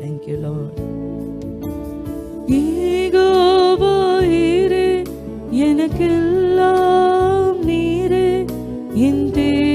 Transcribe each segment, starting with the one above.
Thank you, Lord. எனக்கெல்லாம் நீரே என் தே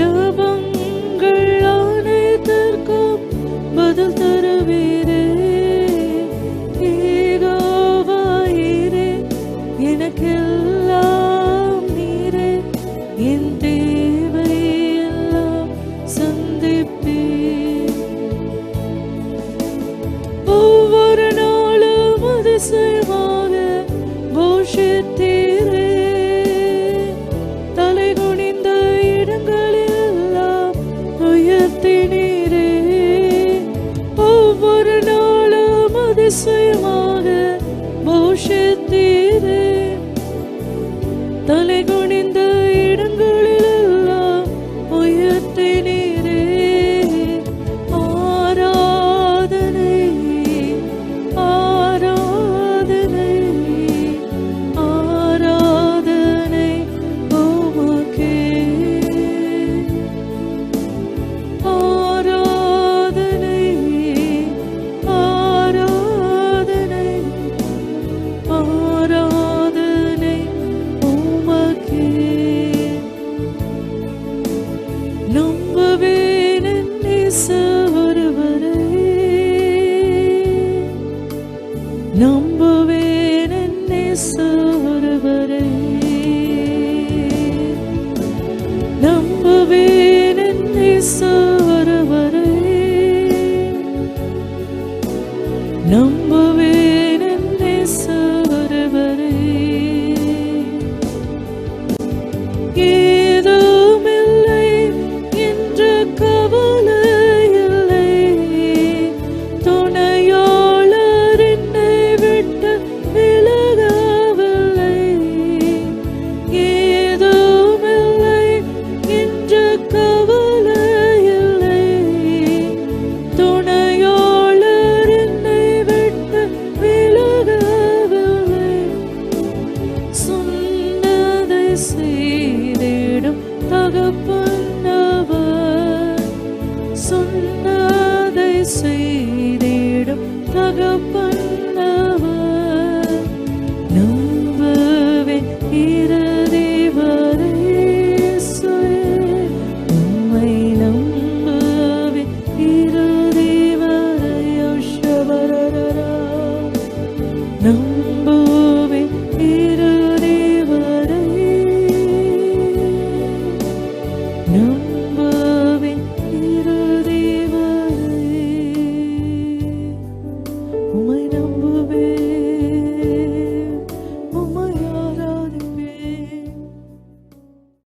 ஜபங்கள் அனைத்திற்கும் பதில் தருவீரே. ஏகோவாயிரே எனக்கு இதயத்தினீரே ஒவ்வொரு நாளும் அதிசயமாக போஷத்தீரே தலைகள் இயேசு ஒருவரே நம்புவேன் இயேசு ஒருவரே தகப்பனவர் சொன்னதை செய்திடும் தகப்பன் afternoon.